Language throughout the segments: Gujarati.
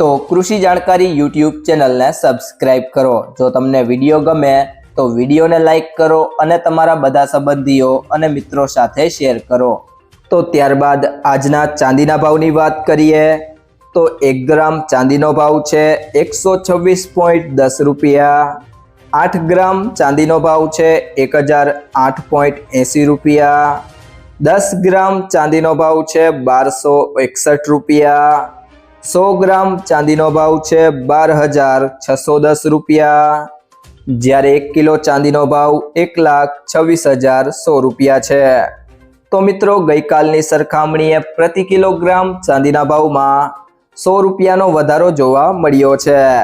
તો કૃષિ જાણકારી યુટ્યુબ ચેનલને સબસ્ક્રાઇબ કરો. જો તમને વીડિયો ગમે તો વિડીયોને લાઈક કરો અને તમારા બધા સંબંધીઓ અને મિત્રો સાથે શેર કરો. તો ત્યારબાદ આજના ચાંદીના ભાવની વાત કરીએ તો એક ગ્રામ ચાંદીનો ભાવ છે એકસો છવ્વીસ પોઈન્ટ દસ રૂપિયા. આઠ ગ્રામ ચાંદીનો ભાવ છે એક હજાર આઠ પોઈન્ટ એંસી રૂપિયા. દસ ગ્રામ ચાંદીનો ભાવ છે બારસો એકસઠ રૂપિયા. સો ગ્રામ ચાંદીનો ભાવ છે બાર હજાર છસો દસ રૂપિયા. જ્યારે એક કિલો ચાંદીનો ભાવ એક લાખ છવ્વીસ હજાર સો રૂપિયા છે. તો મિત્રો, ગઈકાલની સરખામણીએ પ્રતિ કિલોગ્રામ ચાંદીના ભાવમાં સો રૂપિયાનો વધારો જોવા મળ્યો છે.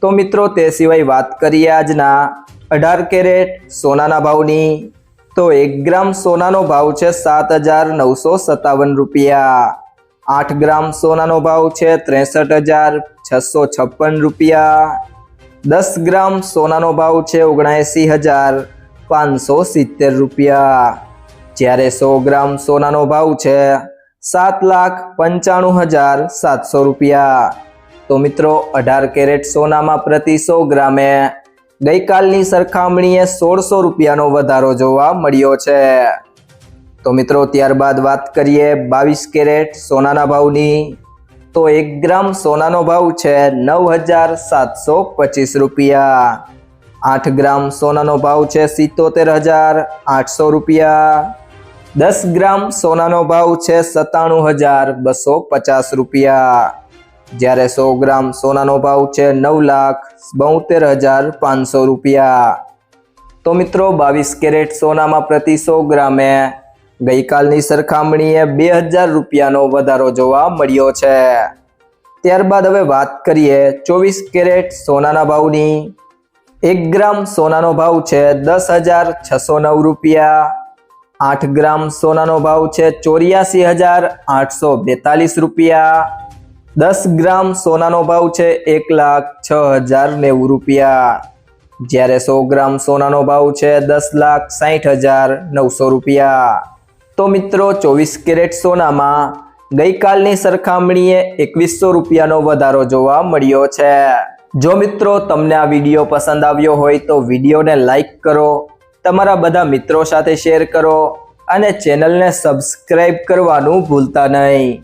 તો મિત્રો, તે સિવાય વાત કરીએ આજના. અઢાર કેરેટ સોનાના ભાવની. તો એક ગ્રામ સોનાનો ભાવ છે સાત હજાર નવસો સત્તાવન રૂપિયા. આઠ ગ્રામ સોનાનો ભાવ છે, ત્રેસઠ હજાર છસો છપ્પન રૂપિયા. દસ ગ્રામ સોનાનો ભાવ છે, ઓગણએંસી હજાર પાંચસો સિત્તેર રૂપિયા. જ્યારે સો ગ્રામ સોનાનો ભાવ છે, સાત લાખ પંચાણું હજાર સાતસો રૂપિયા. તો મિત્રો, અઢાર કેરેટ સોનામાં પ્રતિ સો ગ્રામે ગઈકાલની સરખામણીએ સોળસો રૂપિયાનો વધારો જોવા મળ્યો છે. તો મિત્રો, ત્યારબાદ વાત કરીએ બાવીસ કેરેટ સોનાના ભાવની. તો એક ગ્રામ સોનાનો ભાવ છે નવ હજાર સાતસો પચીસ રૂપિયા. આઠ ગ્રામ સોનાનો ભાવ છે સિત્તોતેર હજાર આઠસો રૂપિયા. દસ ગ્રામ સોનાનો ભાવ છે સત્તાણું હજાર બસો પચાસ રૂપિયા. જ્યારે સો ગ્રામ સોનાનો ભાવ છે નવ લાખ બોતેર હજાર પાંચસો રૂપિયા. તો મિત્રો, બાવીસ કેરેટ સોનામાં પ્રતિ સો ગ્રામે ગઈકાલની સરખામણીએ બે હજાર રૂપિયાનો વધારો જોવા મળ્યો છે. ત્યારબાદ હવે વાત કરીએ ચોવીસ કેરેટ સોનાના ભાવની. એક ગ્રામ સોનાનો ભાવ છે દસ હજાર છસો નવ રૂપિયા. આઠ ગ્રામ સોનાનો ભાવ છે ચોર્યાસી હજાર આઠસો બેતાલીસ રૂપિયા. દસ ગ્રામ સોનાનો ભાવ છે એક લાખ છ હજાર નેવું રૂપિયા. જ્યારે સો ગ્રામ સોનાનો ભાવ છે દસ લાખ સાઠ હજાર નવસો રૂપિયા. તો મિત્રો, ચોવીસ કેરેટ સોનામાં ગઈકાલની સરખામણીએ એકવીસો રૂપિયાનો વધારો જોવા મળ્યો છે. જો મિત્રો તમને આ વીડિયો પસંદ આવ્યો હોય તો વિડીયોને લાઈક કરો, તમારા બધા મિત્રો સાથે શેર કરો અને ચેનલને સબસ્ક્રાઈબ કરવાનું ભૂલતા નહીં.